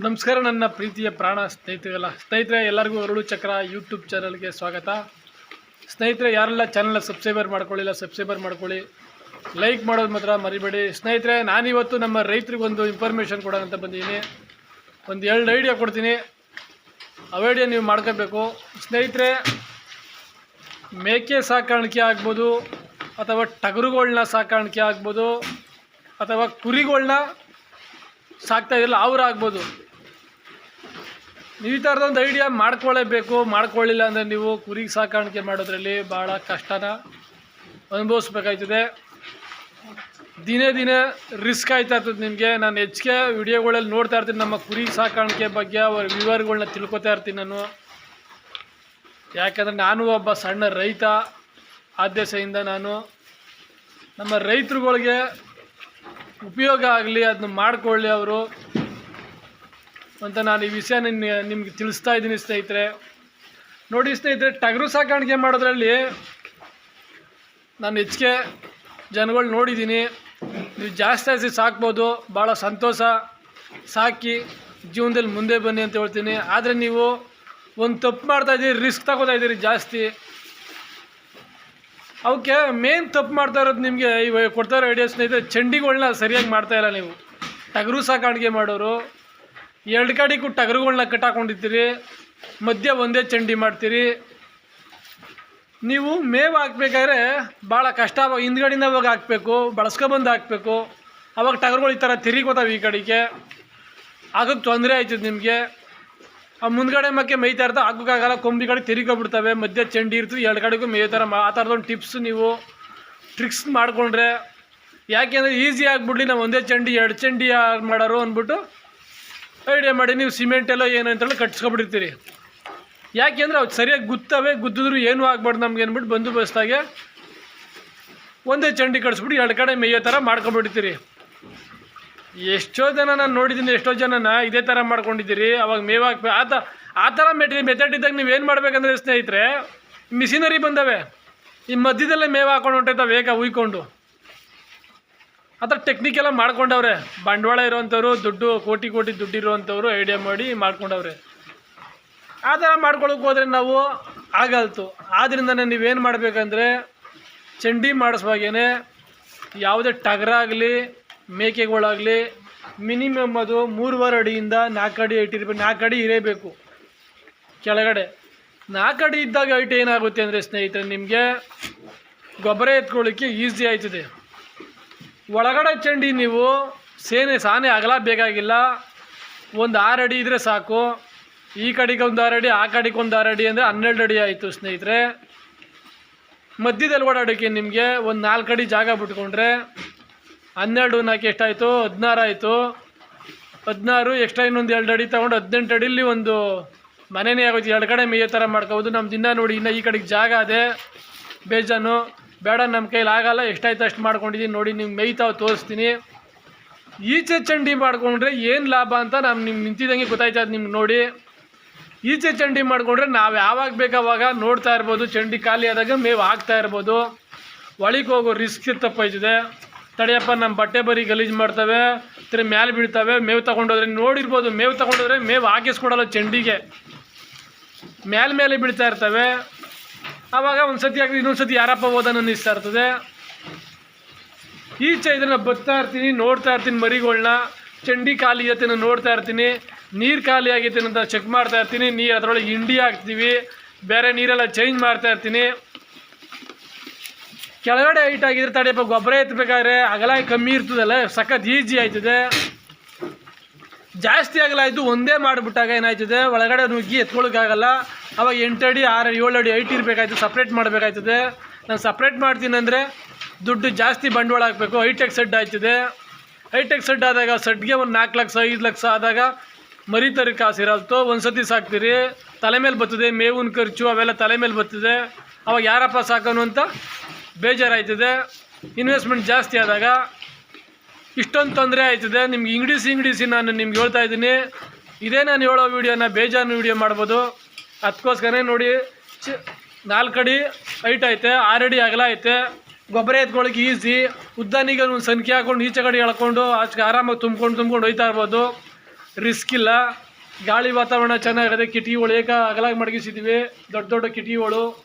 ನಮಸ್ಕಾರ, ನನ್ನ ಪ್ರೀತಿಯ ಪ್ರಾಣ ಸ್ನೇಹಿತರೆಲ್ಲ. ಸ್ನೇಹಿತರೆ, ಎಲ್ಲರಿಗೂ ಅರುಳು ಚಕ್ರ ಯೂಟ್ಯೂಬ್ ಚಾನಲ್ಗೆ ಸ್ವಾಗತ. ಸ್ನೇಹಿತರೆ, ಯಾರೆಲ್ಲ ಚಾನಲ್ನ ಸಬ್ಸ್ಕ್ರೈಬರ್ ಮಾಡ್ಕೊಳ್ಳಿಲ್ಲ, ಸಬ್ಸ್ಕ್ರೈಬರ್ ಮಾಡ್ಕೊಳ್ಳಿ. ಲೈಕ್ ಮಾಡೋದು ಮಾತ್ರ ಮರಿಬೇಡಿ. ಸ್ನೇಹಿತರೆ, ನಾನಿವತ್ತು ನಮ್ಮ ರೈತರಿಗೆ ಒಂದು ಇನ್ಫಾರ್ಮೇಷನ್ ಕೊಡೋಣ ಅಂತ ಬಂದಿದ್ದೀನಿ. ಒಂದು ಎರಡು ಐಡಿಯಾ ಕೊಡ್ತೀನಿ. ಅವ ಐಡಿಯಾ ನೀವು ಮಾಡ್ಕೋಬೇಕು. ಸ್ನೇಹಿತರೆ, ಮೇಕೆ ಸಾಕಾಣಿಕೆ ಆಗ್ಬೋದು, ಅಥವಾ ಟಗರುಗಳನ್ನ ಸಾಕಾಣಿಕೆ ಆಗ್ಬೋದು, ಅಥವಾ ಕುರಿಗಳನ್ನ ಸಾಕ್ತಾ ಇರಲ್ಲ ಅವ್ರು ಆಗ್ಬೋದು. ನೀವು ಈ ಥರದೊಂದು ಐಡಿಯಾ ಮಾಡ್ಕೊಳ್ಳೇಬೇಕು, ಮಾಡ್ಕೊಳ್ಳಿಲ್ಲ ಅಂದರೆ ನೀವು ಕುರಿ ಸಾಕಾಣಿಕೆ ಮಾಡೋದ್ರಲ್ಲಿ ಭಾಳ ಕಷ್ಟನ ಅನುಭವಿಸ್ಬೇಕಾಯ್ತದೆ. ದಿನೇ ದಿನೇ ರಿಸ್ಕ್ ಆಯ್ತಾ ಇರ್ತದೆ ನಿಮಗೆ. ನಾನು ಹೆಚ್ಚಿಗೆ ವಿಡಿಯೋಗಳಲ್ಲಿ ನೋಡ್ತಾ ಇರ್ತೀನಿ ನಮ್ಮ ಕುರಿ ಸಾಕಾಣಿಕೆ ಬಗ್ಗೆ, ಅವರ ವಿವರಗಳನ್ನ ತಿಳ್ಕೊತಾ ಇರ್ತೀನಿ ನಾನು. ಯಾಕಂದರೆ ನಾನು ಒಬ್ಬ ಸಣ್ಣ ರೈತ. ಆದ್ಯಸೆಯಿಂದ ನಾನು ನಮ್ಮ ರೈತರುಗಳಿಗೆ ಉಪಯೋಗ ಆಗಲಿ ಅದನ್ನ ಮಾಡ್ಕೊಳ್ಳಿ ಅವರು ಅಂತ ನಾನು ಈ ವಿಷಯ ನಿಮ್ಗೆ ತಿಳಿಸ್ತಾ ಇದ್ದೀನಿ ಸ್ನೇಹಿತರೆ. ನೋಡಿ ಸ್ನೇಹಿತರೆ, ಟಗರು ಸಾಕಾಣಿಕೆ ಮಾಡೋದ್ರಲ್ಲಿ ನಾನು ಹೆಚ್ಚಿಗೆ ಜನಗಳು ನೋಡಿದ್ದೀನಿ. ನೀವು ಜಾಸ್ತಿ ಜಾಸ್ತಿ ಸಾಕ್ಬೋದು, ಭಾಳ ಸಂತೋಷ. ಸಾಕಿ, ಜೀವನದಲ್ಲಿ ಮುಂದೆ ಬನ್ನಿ ಅಂತ ಹೇಳ್ತೀನಿ. ಆದರೆ ನೀವು ಒಂದು ತಪ್ಪು ಮಾಡ್ತಾ ಇದ್ದೀರಿ, ರಿಸ್ಕ್ ತಗೋತಾ ಇದ್ದೀರಿ ಜಾಸ್ತಿ. ಅವಕ್ಕೆ ಮೇನ್ ತಪ್ಪು ಮಾಡ್ತಾ ಇರೋದು ನಿಮಗೆ ಇವಾಗ ಕೊಡ್ತಾ ಇರೋ ಐಡಿಯಾ ಸ್ನೇಹಿತರೆ ಚಂಡಿಗಳನ್ನ ಸರಿಯಾಗಿ ಮಾಡ್ತಾ ಇಲ್ಲ ನೀವು. ಟಗರು ಸಾಕಾಣಿಕೆ ಮಾಡೋರು. ಎರಡು ಕಡೆಗೂ ಟಗರುಗಳನ್ನ ಕಟ್ಟಾಕೊಂಡಿರ್ತೀರಿ ಮಧ್ಯ ಒಂದೇ ಚಂಡಿ ಮಾಡ್ತೀರಿ. ನೀವು ಮೇವು ಹಾಕ್ಬೇಕಾದ್ರೆ ಭಾಳ ಕಷ್ಟ. ಅವಾಗ ಹಿಂದ್ಗಡೆಯಿಂದ ಅವಾಗ ಹಾಕಬೇಕು, ಬಳಸ್ಕೊಬಂದು ಹಾಕಬೇಕು. ಅವಾಗ ಟಗರುಗಳು ಈ ಥರ ತಿರುಗೋತಾವೆ ಈ ಕಡೆಗೆ. ಆಗಕ್ಕೆ ತೊಂದರೆ ಆಯ್ತದೆ ನಿಮಗೆ. ಆ ಮುಂದ್ಗಡೆ ಮಕ್ಕೆ ಮೇಯ್ತಾ ಇರ್ತಾ ಹಾಕೋಕ್ಕಾಗಲ್ಲ ಕೊಂಬಿ ಕಡೆ ತಿರುಗೋಬಿಡ್ತವೆ. ಮಧ್ಯ ಚಂಡಿ ಇರ್ತದೆ ಎರಡು ಕಡೆಗೂ ಮೇಯೋ ಥರ ಮಾ ಆ ಥರದೊಂದು ಟಿಪ್ಸ್ ನೀವು ಟ್ರಿಕ್ಸ್ ಮಾಡಿಕೊಂಡ್ರೆ ಯಾಕೆಂದರೆ ಈಸಿ ಆಗಿಬಿಡ್ಲಿ, ನಾವು ಒಂದೇ ಚಂಡಿ, ಎರಡು ಚಂಡಿ ಆಗಿ ಮಾಡೋರು ಅಂದ್ಬಿಟ್ಟು ಐಡಿಯಾ ಮಾಡಿ ನೀವು ಸಿಮೆಂಟ್ ಎಲ್ಲ ಏನು ಅಂತೇಳಿ ಕಟ್ಸ್ಕೊಬಿಟ್ಟಿರ್ತೀರಿ. ಯಾಕೆಂದರೆ ಅವು ಸರಿಯಾಗಿ ಗುತ್ತವೆ, ಗುದ್ದಿದ್ರು ಏನೂ ಆಗ್ಬಾರ್ದು ನಮ್ಗೆ ಅಂದ್ಬಿಟ್ಟು ಬಂದೋಬಸ್ತಾಗೆ ಒಂದೇ ಚಂಡಿ ಕಟ್ಸ್ಬಿಟ್ಟು ಎರಡು ಕಡೆ ಮೇಯೋ ಥರ ಮಾಡ್ಕೊಂಬಿಡ್ತೀರಿ. ಎಷ್ಟೋ ಜನ ನಾನು ನೋಡಿದ್ದೀನಿ, ಎಷ್ಟೋ ಜನನ ಇದೇ ಥರ ಮಾಡ್ಕೊಂಡಿದ್ದೀರಿ, ಅವಾಗ ಮೇವಾಗ ಆ ಥರ ಆ ಥರ ಮೆಟ್ ಮೆಥಡ್ ಇದ್ದಾಗ ನೀವು ಏನು ಮಾಡ್ಬೇಕಂದ್ರೆ ಸ್ನೇಹಿತರೆ, ಮಿಷಿನರಿ ಬಂದವೆ. ಈ ಮಧ್ಯದಲ್ಲೇ ಮೇವು ಹಾಕೊಂಡು ಹೊಂಟೈತ ಬೇಗ ಉಯ್ಕೊಂಡು. ಆ ಥರ ಟೆಕ್ನಿಕ್ ಎಲ್ಲ ಮಾಡ್ಕೊಂಡವ್ರೆ. ಬಂಡವಾಳ ಇರೋವಂಥವ್ರು, ದುಡ್ಡು, ಕೋಟಿ ಕೋಟಿ ದುಡ್ಡು ಇರೋವಂಥವ್ರು ಐಡಿಯಾ ಮಾಡಿ ಮಾಡ್ಕೊಂಡವ್ರೆ. ಆ ಥರ ಮಾಡ್ಕೊಳಕ್ಕೆ ಹೋದರೆ ನಾವು ಆಗಲ್ತು. ಆದ್ದರಿಂದ ನೀವೇನು ಮಾಡಬೇಕಂದ್ರೆ, ಚಂಡಿ ಮಾಡಿಸುವಾಗೇ ಯಾವುದೇ ಟಗರಾಗಲಿ ಮೇಕೆಗಳಾಗಲಿ ಮಿನಿಮಮ್ ಅದು ಮೂರುವರೆ ಅಡಿಯಿಂದ ನಾಲ್ಕು ಅಡಿ ಹೈಟ್ ಇರಬೇಕು. ನಾಲ್ಕು ಅಡಿ ಇರಬೇಕು. ಕೆಳಗಡೆ. ನಾಲ್ಕು ಅಡಿ ಇದ್ದಾಗ ಐಟಿ ಏನಾಗುತ್ತೆ ಅಂದರೆ ಸ್ನೇಹಿತರೆ, ನಿಮಗೆ ಗೊಬ್ಬರ ಎತ್ಕೊಳ್ಳಿಕ್ಕೆ ಈಸಿ ಆಯ್ತದೆ. ಒಳಗಡೆ ಚಂಡಿ ನೀವು ಸೇನೆ, ಸಾನೆ ಅಗಲ ಬೇಕಾಗಿಲ್ಲ ಒಂದು ಆರು ಅಡಿ ಇದ್ದರೆ ಸಾಕು. ಈ ಕಡೆಗೆ ಒಂದು ಆರು ಅಡಿ, ಆ ಕಡೆಗೆ ಒಂದು ಆರು ಅಡಿ ಅಂದರೆ ಹನ್ನೆರಡು ಅಡಿ ಆಯಿತು ಸ್ನೇಹಿತರೆ. ಮಧ್ಯದಲ್ಲಿ ಓಡಾಡೋಕ್ಕೆ ನಿಮಗೆ ಒಂದು ನಾಲ್ಕು ಅಡಿ ಜಾಗ ಬಿಟ್ಕೊಂಡ್ರೆ ಹನ್ನೆರಡು ನಾಲ್ಕು ಎಷ್ಟಾಯಿತು? ಹದಿನಾರು ಆಯಿತು. ಹದಿನಾರು ಎಕ್ಸ್ಟ್ರಾ ಇನ್ನೊಂದು ಎರಡು ಅಡಿ ತೊಗೊಂಡು ಹದಿನೆಂಟು ಅಡಿಲಿ ಒಂದು ಮನೆಯೇ ಆಗೋಯ್ತು. ಎರಡು ಕಡೆ ಮೇಯೋ ಥರ ಮಾಡ್ಕೋಬೋದು. ನಮ್ಮ ದಿನ ನೋಡಿ ಇನ್ನೂ ಈ ಕಡೆಗೆ ಜಾಗ ಅದೆ. ಬೇಜಾನು. ಬೇಡ ನಮ್ಮ ಕೈಲಿ ಆಗಲ್ಲ. ಎಷ್ಟಾಯ್ತು ಅಷ್ಟು ಮಾಡ್ಕೊಂಡಿದ್ದೀನಿ ನೋಡಿ ನಿಮ್ಗೆ ಮೇಯ್ತಾವೆ ತೋರಿಸ್ತೀನಿ. ಈಚೆ ಚಂಡಿ ಮಾಡಿಕೊಂಡ್ರೆ ಏನು ಲಾಭ ಅಂತ ನಾನು ನಿಮ್ಗೆ ನಿಂತಿದ್ದಂಗೆ ಗೊತ್ತಾಯ್ತದೆ ನಿಮ್ಗೆ ನೋಡಿ. ಈಚೆ ಚಂಡಿ ಮಾಡಿಕೊಂಡ್ರೆ ನಾವು ಯಾವಾಗ ಬೇಕಾವಾಗ ನೋಡ್ತಾ ಇರ್ಬೋದು. ಚಂಡಿ ಖಾಲಿ ಆದಾಗ ಮೇವು ಹಾಕ್ತಾ ಇರ್ಬೋದು. ಒಳಗೆ ಹೋಗೋ ರಿಸ್ಕ್ ತಪ್ಪಾಯ್ತದೆ ತಡೆಯಪ್ಪ ನಮ್ಮ ಬಟ್ಟೆ ಬರೀ ಗಲೀಜು ಮಾಡ್ತವೆ ತಿರು ಮ್ಯಾಲೆ ಬೀಳ್ತವೆ, ಮೇವು ತಗೊಂಡೋದ್ರೆ, ನೋಡಿರ್ಬೋದು, ಮೇವು ತಗೊಂಡೋದ್ರೆ ಮೇವು ಹಾಕಿಸ್ಕೊಡಲ್ಲ ಚಂಡಿಗೆ. ಮೇಲೆ ಮೇಲೆ ಬೀಳ್ತಾ ಇರ್ತವೆ. ಆವಾಗ ಒಂದು ಸತಿ ಹಾಕಿ ಇನ್ನೊಂದು ಸತಿ ಯಾರಪ್ಪ ಹೋದ ಅನ್ನಿಸ್ತಾ ಇರ್ತದೆ. ಈಚೆ ಇದನ್ನು ಬತ್ತಾ ಇರ್ತೀನಿ, ನೋಡ್ತಾ ಇರ್ತೀನಿ ಮರಿಗಳನ್ನ ಚಂಡಿ ಖಾಲಿ ಇರ್ತೀನಿ ನೋಡ್ತಾ ಇರ್ತೀನಿ. ನೀರು ಖಾಲಿ ಆಗೈತೆ ಅಂತ ಚೆಕ್ ಮಾಡ್ತಾ ಇರ್ತೀನಿ. ನೀರು ಅದರೊಳಗೆ ಹಿಂಡಿ ಹಾಕ್ತೀವಿ. ಬೇರೆ ನೀರೆಲ್ಲ ಚೇಂಜ್ ಮಾಡ್ತಾ ಇರ್ತೀನಿ. ಕೆಳಗಡೆ ಹೈಟ್ ಆಗಿದ್ರೆ ತಡೆಯಪ್ಪ ಗೊಬ್ಬರ ಎತ್ತಬೇಕಾದ್ರೆ ಅಗಲ ಕಮ್ಮಿ ಇರ್ತದಲ್ಲ, ಸಖತ್ ಈಜಿ ಆಯ್ತದೆ. ಜಾಸ್ತಿ ಅಗಲ ಒಂದೇ ಮಾಡಿಬಿಟ್ಟಾಗ ಏನಾಯ್ತದೆ, ಒಳಗಡೆ ನುಗ್ಗಿ ಎತ್ಕೊಳ್ಳೋಕ್ಕಾಗಲ್ಲ. ಅವಾಗ ಎಂಟು ಅಡಿ, ಆರು ಏಳು ಅಡಿ ಹೈಟ್ ಇರಬೇಕಾಯ್ತು ಸಪ್ರೇಟ್ ಮಾಡಬೇಕಾಯ್ತದೆ. ನಾನು ಸಪ್ರೇಟ್ ಮಾಡ್ತೀನಿ ಅಂದರೆ ದುಡ್ಡು ಜಾಸ್ತಿ ಬಂಡವಾಳ ಹಾಕಬೇಕು ಹೈಟೆಕ್ ಸೆಡ್ ಆಯ್ತದೆ. ಹೈಟೆಕ್ ಸೆಡ್ ಆದಾಗ ಸೆಡ್ಗೆ ಒಂದು ನಾಲ್ಕು ಲಕ್ಷ, ಐದು ಲಕ್ಷ ಆದಾಗ ಮರಿ ತರಕ್ಕೆ ಕಾಸು ಇರಲ್ತು. ಒಂದು ಸತಿ ಸಾಕ್ತೀರಿ, ತಲೆ ಮೇಲೆ ಬರ್ತದೆ, ಮೇವಿನ ಖರ್ಚು ಅವೆಲ್ಲ ತಲೆ ಮೇಲೆ ಬರ್ತದೆ. ಅವಾಗ ಯಾರಪ್ಪ ಸಾಕೋನು ಅಂತ ಬೇಜಾರಾಯ್ತದೆ. ಇನ್ವೆಸ್ಟ್ಮೆಂಟ್ ಜಾಸ್ತಿ ಆದಾಗ ಇಷ್ಟೊಂದು ತೊಂದರೆ ಆಯ್ತದೆ. ನಿಮ್ಗೆ ಇಂಗ್ಲೀಷ್ ಇಂಗ್ಲೀಷಿ ನಾನು ನಿಮ್ಗೆ ಹೇಳ್ತಾ ಇದ್ದೀನಿ. ಇದೇ ನಾನು ಹೇಳೋ ವೀಡಿಯೋನ ಬೇಜಾನು ವೀಡಿಯೋ ಮಾಡ್ಬೋದು. ಅದಕ್ಕೋಸ್ಕರ ನೋಡಿ, ಚ, ನಾಲ್ಕು ಹೈಟ್ ಐತೆ, ಆರು ಅಡಿ ಅಗಲ ಐತೆ. ಗೊಬ್ಬರ ಎತ್ಕೊಳ್ಳೋಕೆ ಈಸಿ. ಉದ್ದಾನಿಗೆ ಒಂದು ಸಂಖ್ಯೆ ಹಾಕೊಂಡು, ಈಚೆ ಕಡೆ ಎಳ್ಕೊಂಡು ಆಚೆ ಆರಾಮಾಗಿ ತುಂಬ್ಕೊಂಡು ತುಂಬ್ಕೊಂಡು ಹೋಯ್ತಾ ಇರ್ಬೋದು. ರಿಸ್ಕ್ ಇಲ್ಲ. ಗಾಳಿ ವಾತಾವರಣ ಚೆನ್ನಾಗಿದೆ ಕಿಟಕಿಗಳು ಏಕ ಅಗಲಾಗಿ ಮಡಗಿಸಿದ್ದೀವಿ ದೊಡ್ಡ ದೊಡ್ಡ ಕಿಟಕಿಗಳು.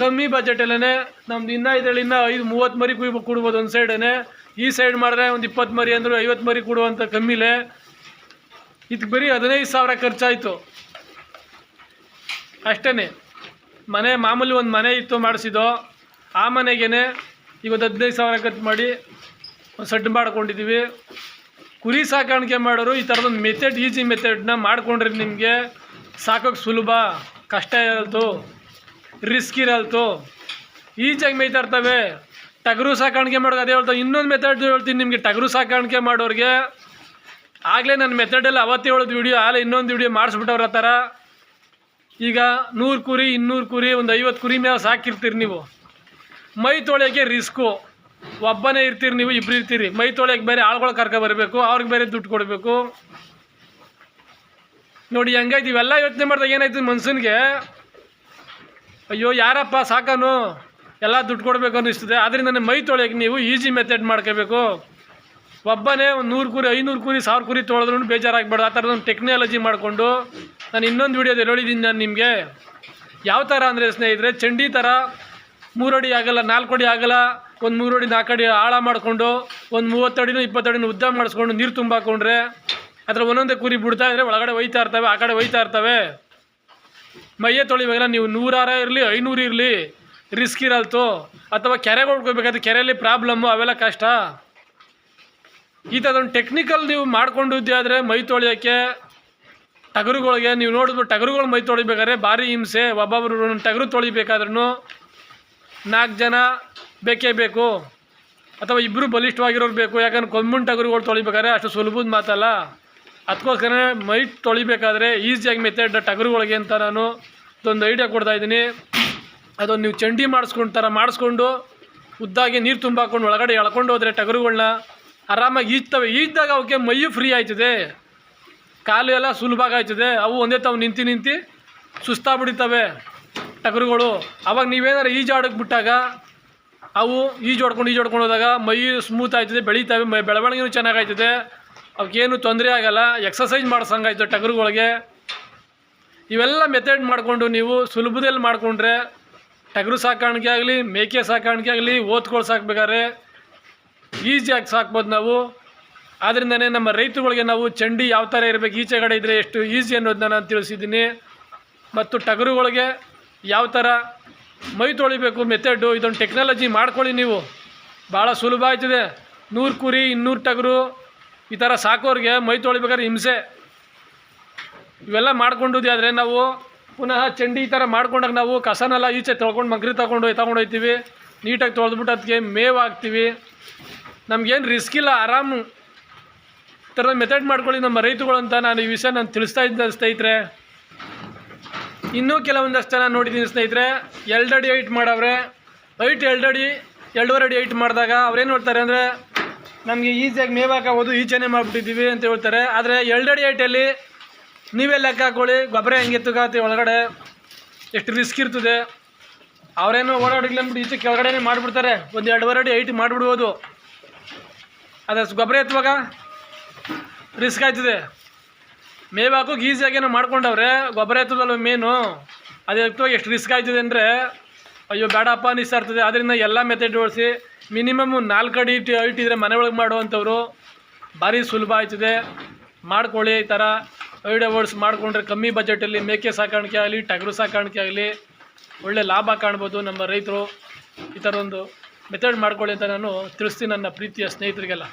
ಕಮ್ಮಿ ಬಜೆಟಲ್ಲೇ ನಮ್ದು ಇನ್ನೂ ಇದರಲ್ಲಿ ಇನ್ನೂ ಐದು ಮೂವತ್ತು ಮರಿ ಕುಯ್ ಕೊಡ್ಬೋದು ಒಂದು ಸೈಡೇ ಈ ಸೈಡ್ ಮಾಡಿದ್ರೆ ಒಂದು ಇಪ್ಪತ್ತು ಮರಿ ಅಂದ್ರೆ ಐವತ್ತು ಮರಿ ಕೊಡುವಂಥ ಕಮ್ಮಿಲೆ. ಇದಕ್ಕೆ ಬರೀ ಹದಿನೈದು ಸಾವಿರ ಖರ್ಚಾಯಿತು. ಅಷ್ಟೇ ಮನೆ ಮಾಮೂಲಿ ಒಂದು ಮನೆ ಇತ್ತು ಮಾಡಿಸಿದ್ದು. ಆ ಮನೆಗೇ ಇವತ್ತು ಹದಿನೈದು ಸಾವಿರ ಖರ್ಚು ಮಾಡಿ ಒಂದು ಸಡ್ಡು ಮಾಡ್ಕೊಂಡಿದ್ದೀವಿ ಕುರಿ ಸಾಕಾಣಿಕೆ ಮಾಡೋರು ಈ ಥರದೊಂದು ಮೆಥಡ್ ಈಸಿ ಮೆಥಡ್ನ ಮಾಡಿಕೊಂಡ್ರೆ ನಿಮಗೆ ಸಾಕೋಕ್ಕೆ ಸುಲಭ. ಕಷ್ಟ ಇರಲ್ತು ರಿಸ್ಕ್ ಇರಲ್ತು. ಈಜಾಗಿ ಮೇಯ್ತಾ ಇರ್ತವೆ ಟಗರು ಸಾಕಾಣಿಕೆ ಮಾಡೋದು ಅದೇ ಹೇಳ್ತಾವೆ ಇನ್ನೊಂದು ಮೆಥಡ್ ಹೇಳ್ತೀನಿ ನಿಮಗೆ. ಟಗರು ಸಾಕಾಣಿಕೆ ಮಾಡೋರಿಗೆ ಆಗಲೇ ನನ್ನ ಮೆಥಡೆಲ್ಲ ಅವತ್ತೇ ಹೇಳೋದು ವಿಡಿಯೋ ಆಲೆ ಇನ್ನೊಂದು ವಿಡಿಯೋ ಮಾಡಿಸ್ಬಿಟ್ಟವ್ರ ಥರ ಈಗ ನೂರು ಕುರಿ, ಇನ್ನೂರು ಕುರಿ, ಒಂದು ಐವತ್ತು ಕುರಿ ಮೇಲೆ ಸಾಕಿರ್ತೀರಿ ನೀವು. ಮೈ ತೊಳೆಯೋಕ್ಕೆ ರಿಸ್ಕು. ಒಬ್ಬನೇ ಇರ್ತೀರಿ ನೀವು ಇಬ್ಬರು ಇರ್ತೀರಿ. ಮೈ ತೊಳೆಯೋಕ್ಕೆ ಬೇರೆ ಆಳ್ಗಳು ಕರ್ಕೊ ಬರಬೇಕು, ಅವ್ರಿಗೆ ಬೇರೆ ದುಡ್ಡು ಕೊಡಬೇಕು. ನೋಡಿ ಹೆಂಗಾಯ್ತು ಇವೆಲ್ಲ ಯೋಚನೆ ಮಾಡಿದಾಗ ಏನಾಯ್ತು ಮನ್ಸನ್ಗೆ? ಅಯ್ಯೋ, ಯಾರಪ್ಪ ಸಾಕನು? ಎಲ್ಲ ದುಡ್ಡು ಕೊಡಬೇಕು ಅನ್ನಿಸ್ತದೆ. ಆದ್ದರಿಂದ ನನ್ನ ಮೈ ತೊಳೆಯೋಕೆ ನೀವು ಈಸಿ ಮೆಥಡ್ ಮಾಡ್ಕೋಬೇಕು. ಒಬ್ಬನೇ ಒಂದು ನೂರು ಕುರಿ, ಐನೂರು ಕುರಿ, ಸಾವಿರ ಕುರಿ ತೊಳೆದ್ರೂ ಬೇಜಾರಾಗಬೇಡ ಆ ಥರದೊಂದು ಟೆಕ್ನಾಲಜಿ ಮಾಡಿಕೊಂಡು ನಾನು ಇನ್ನೊಂದು ವೀಡಿಯೋದಲ್ಲಿ ಹೇಳಿದ್ದೀನಿ ನಾನು ನಿಮಗೆ. ಯಾವ ಥರ ಅಂದರೆ ಸ್ನೇಹಿತರೆ, ಚಂಡಿ ಥರ ಮೂರಡಿ ಆಗಲ್ಲ, ನಾಲ್ಕು ಅಡಿ ಆಗಲ್ಲ, ಒಂದು ಮೂರು ಅಡಿ, ನಾಲ್ಕು ಅಡಿ ಆಳ ಮಾಡಿಕೊಂಡು, ಒಂದು ಮೂವತ್ತಡಿನೂ ಇಪ್ಪತ್ತಡಿನೂ ಉದ್ದ ಮಾಡಿಸ್ಕೊಂಡು ನೀರು ತುಂಬಾಕೊಂಡ್ರೆ ಅದರ ಒಂದೊಂದೇ ಕುರಿ ಬಿಡ್ತಾ ಇದ್ರೆ ಒಳಗಡೆ ಒಯ್ತಾ ಇರ್ತವೆ, ಆ ಕಡೆ ಒಯ್ತಾ ಇರ್ತವೆ. ಮೈಯೇ ತೊಳಿಬೇಕಲ್ಲ ನೀವು ನೂರಾರ ಇರಲಿ, ಐನೂರು ಇರಲಿ ರಿಸ್ಕ್ ಇರಲ್ತು. ಅಥವಾ ಕೆರೆಗೆ ಹೊಡ್ಕೋಬೇಕಾದ್ರೆ ಕೆರೆಯಲ್ಲಿ ಪ್ರಾಬ್ಲಮ್ಮು ಅವೆಲ್ಲ ಕಷ್ಟ. ಈ ಥರದೊಂದು ಟೆಕ್ನಿಕಲ್ ನೀವು ಮಾಡ್ಕೊಂಡಿದ್ದೆ ಆದರೆ ಮೈ ತೊಳೆಯೋಕ್ಕೆ ಟಗರುಗಳಿಗೆ, ನೀವು ನೋಡಿದ್ಬಿಟ್ಟು ಟಗರುಗಳು ಮೈ ತೊಳಿಬೇಕಾದ್ರೆ ಭಾರಿ ಹಿಂಸೆ. ಒಬ್ಬೊಬ್ಬರು ಟಗರು ತೊಳಿಬೇಕಾದ್ರೂ ನಾಲ್ಕು ಜನ ಬೇಕೇ ಬೇಕು. ಅಥವಾ ಇಬ್ಬರು ಬಲಿಷ್ಠವಾಗಿರೋರು ಬೇಕು. ಯಾಕಂದ್ರೆ ಕೊಂಬುಣ್ ಟಗರುಗಳು ತೊಳಿಬೇಕಾದ್ರೆ ಅಷ್ಟು ಸುಲಭದ ಮಾತಲ್ಲ. ಅದಕ್ಕೋಸ್ಕರ ಮೈ ತೊಳಿಬೇಕಾದ್ರೆ ಈಸಿಯಾಗಿ ಮೆಥಡ್ ಟಗರುಗಳಿಗೆ ಅಂತ ನಾನು ಅದೊಂದು ಐಡಿಯಾ ಕೊಡ್ತಾ ಇದ್ದೀನಿ. ಅದೊಂದು ನೀವು ಚಂಡಿ ಮಾಡಿಸ್ಕೊಂಡು ಥರ ಮಾಡಿಸ್ಕೊಂಡು ಉದ್ದಾಗಿ ನೀರು ತುಂಬಾಕೊಂಡು ಒಳಗಡೆ ಎಳ್ಕೊಂಡು ಹೋದರೆ ಟಗರುಗಳನ್ನ ಆರಾಮಾಗಿ ಈಜ್ತವೆ. ಈಜ್ದಾಗ ಅವಕ್ಕೆ ಮೈಯು ಫ್ರೀ ಆಯ್ತದೆ. ಕಾಲು ಎಲ್ಲ ಸುಲಭ ಆಯ್ತದೆ. ಅವು ಒಂದೇ ತಾವು ನಿಂತು ನಿಂತು ಸುಸ್ತಾಗ್ಬಿಡಿತವೆ ಟಗರುಗಳು. ಅವಾಗ ನೀವೇನಾರು ಈಜಾಡಕ್ಕೆ ಬಿಟ್ಟಾಗ ಅವು ಈಜು ಹೊಡ್ಕೊಂಡು ಈಜು ಹೊಡ್ಕೊಂಡು ಹೋದಾಗ ಮೈ ಸ್ಮೂತ್ ಆಯ್ತದೆ, ಬೆಳೀತವೆ ಮೈ ಬೆಳವಣಿಗೆನೂ ಚೆನ್ನಾಗಾಯ್ತದೆ ಅವಕ್ಕೇನು ತೊಂದರೆ ಆಗಲ್ಲ ಎಕ್ಸಸೈಸ್ ಮಾಡಿಸಂಗಾಯ್ತು ಟಗರುಗಳಿಗೆ. ಇವೆಲ್ಲ ಮೆಥಡ್ ಮಾಡಿಕೊಂಡು ನೀವು ಸುಲಭದಲ್ಲಿ ಮಾಡಿಕೊಂಡ್ರೆ ಟಗರು ಸಾಕಾಣಿಕೆ ಆಗಲಿ, ಮೇಕೆ ಸಾಕಾಣಿಕೆ ಆಗಲಿ ಓತ್ಗಳು ಸಾಕ್ಬೇಕಾದ್ರೆ ಈಸಿಯಾಗಿ ಸಾಕ್ಬೋದು ನಾವು. ಆದ್ದರಿಂದನೇ ನಮ್ಮ ರೈತರುಗಳಿಗೆ ನಾವು ಚಂಡಿ ಯಾವ ಥರ ಇರಬೇಕು, ಈಚೆ ಕಡೆ ಇದ್ದರೆ ಎಷ್ಟು ಈಸಿ ಅನ್ನೋದನ್ನ ನಾನು ತಿಳಿಸಿದ್ದೀನಿ. ಮತ್ತು ಟಗರುಗಳಿಗೆ ಯಾವ ಥರ ಮೈ ತೊಳಿಬೇಕು ಮೆಥಡು ಇದೊಂದು ಟೆಕ್ನಾಲಜಿ ಮಾಡ್ಕೊಳ್ಳಿ ನೀವು. ಭಾಳ ಸುಲಭ ಆಯ್ತದೆ. ನೂರು ಕುರಿ, ಇನ್ನೂರು ಟಗರು. ಈ ಥರ ಸಾಕೋರಿಗೆ ಮೈ ತೊಳಿಬೇಕಾದ್ರೆ ಹಿಂಸೆ. ಇವೆಲ್ಲ ಮಾಡ್ಕೊಂಡಿದ್ದೆ ಆದರೆ ನಾವು ಪುನಃ ಚಂಡಿ ಈ ಥರ ಮಾಡ್ಕೊಂಡಾಗ ನಾವು ಕಸನೆಲ್ಲ ಈಚೆ ತೊಳ್ಕೊಂಡು ಮಗ್ರಿ ತಗೊಂಡು ತಗೊಂಡು ಹೋಗ್ತೀವಿ ನೀಟಾಗಿ ತೊಳೆದ್ಬಿಟ್ಟು ಅದಕ್ಕೆ ಮೇವು ಹಾಕ್ತೀವಿ. ನಮಗೇನು ರಿಸ್ಕ್ ಇಲ್ಲ, ಆರಾಮು. ಈ ಥರದ ಮೆಥಡ್ ಮಾಡ್ಕೊಳ್ಳಿ ನಮ್ಮ ರೈತಗಳು ಅಂತ ನಾನು ಈ ವಿಷಯ ನಾನು ತಿಳಿಸ್ತಾ ಇದ್ದೆ ಸ್ನೇಹಿತರೆ. ಇನ್ನೂ ಕೆಲವೊಂದಷ್ಟು ಜನ ನೋಡಿದ್ದೀನಿ ಸ್ನೇಹಿತರೆ. ಎರಡು ಅಡಿ ಹೈಟ್ ಮಾಡವ್ರೆ. ಹೈಟ್ ಎರಡು ಅಡಿ ಎರಡೂವರೆ ಅಡಿ ಐಟ್ ಮಾಡಿದಾಗ ಅವ್ರೇನು ಹೇಳ್ತಾರೆ ಅಂದರೆ ನಮಗೆ ಈಸಿಯಾಗಿ ಮೇವು ಹಾಕೋಬೋದು ಈಚೆನೇ ಮಾಡಿಬಿಟ್ಟಿದ್ದೀವಿ ಅಂತ ಹೇಳ್ತಾರೆ. ಆದರೆ ಎರಡಡಿ ಅಡಿ ಹೈಟಲ್ಲಿ ನೀವೇ ಲೆಕ್ಕ ಹಾಕೊಳ್ಳಿ, ಗೊಬ್ಬರ ಹೆಂಗೆ ಎತ್ತುಗಾತಿ ಒಳಗಡೆ ಎಷ್ಟು ರಿಸ್ಕ್ ಇರ್ತದೆ. ಅವರೇನು ಓಡಾಡಿಲ್ಲ ಅಂದ್ಬಿಟ್ಟು ಈಚೆ ಕೆಳಗಡೆನೇ ಮಾಡಿಬಿಡ್ತಾರೆ. ಒಂದು ಎರಡುವರೆ ಅಡಿ ಐಟ್ ಮಾಡಿಬಿಡ್ಬೋದು. ಅದೇ ಗೊಬ್ಬರ ಎತ್ತುವಾಗ ರಿಸ್ಕ್ ಆಯ್ತದೆ. ಮೇವು ಹಾಕೋಕೆ ಈಸಿಯಾಗೇನೋ ಮಾಡ್ಕೊಂಡವ್ರೆ, ಗೊಬ್ಬರ ಎತ್ತದಲ್ಲ ಮೇನು ಅದು ಎತ್ತುವಾಗ ಎಷ್ಟು ರಿಸ್ಕ್ ಆಯ್ತದೆ ಅಂದರೆ ಅಯ್ಯೋ, ಬೇಡಪ್ಪ ಅನಿಸ್ತಾ ಅದರಿಂದ ಎಲ್ಲ ಮೆಥಡ್ ಬಳಸಿ ಮಿನಿಮಮ್ ನಾಲ್ಕು ಅಡಿ ಇಟ್ಟು ಇಟ್ಟಿದ್ರೆ ಮನೆ ಒಳಗೆ ಮಾಡುವಂಥವ್ರು ಭಾರಿ ಸುಲಭ ಆಯ್ತದೆ. ಮಾಡ್ಕೊಳ್ಳಿ ಈ ಥರ. ಐಡಿಯಾ ವರ್ಡ್ಸ್ ಮಾಡಿಕೊಂಡ್ರೆ ಕಮ್ಮಿ ಬಜೆಟಲ್ಲಿ ಮೇಕೆ ಸಾಕಾಣಿಕೆ ಆಗಲಿ, ಟಗರು ಸಾಕಾಣಿಕೆ ಆಗಲಿ, ಒಳ್ಳೆ ಲಾಭ ಕಾಣ್ಬೋದು ನಮ್ಮ ರೈತರು. ಈ ಥರ ಒಂದು ಮೆಥಡ್ ಮಾಡ್ಕೊಳ್ಳಿ ಅಂತ ನಾನು ತಿಳಿಸ್ತೀನಿ ನನ್ನ ಪ್ರೀತಿಯ ಸ್ನೇಹಿತರಿಗೆಲ್ಲ.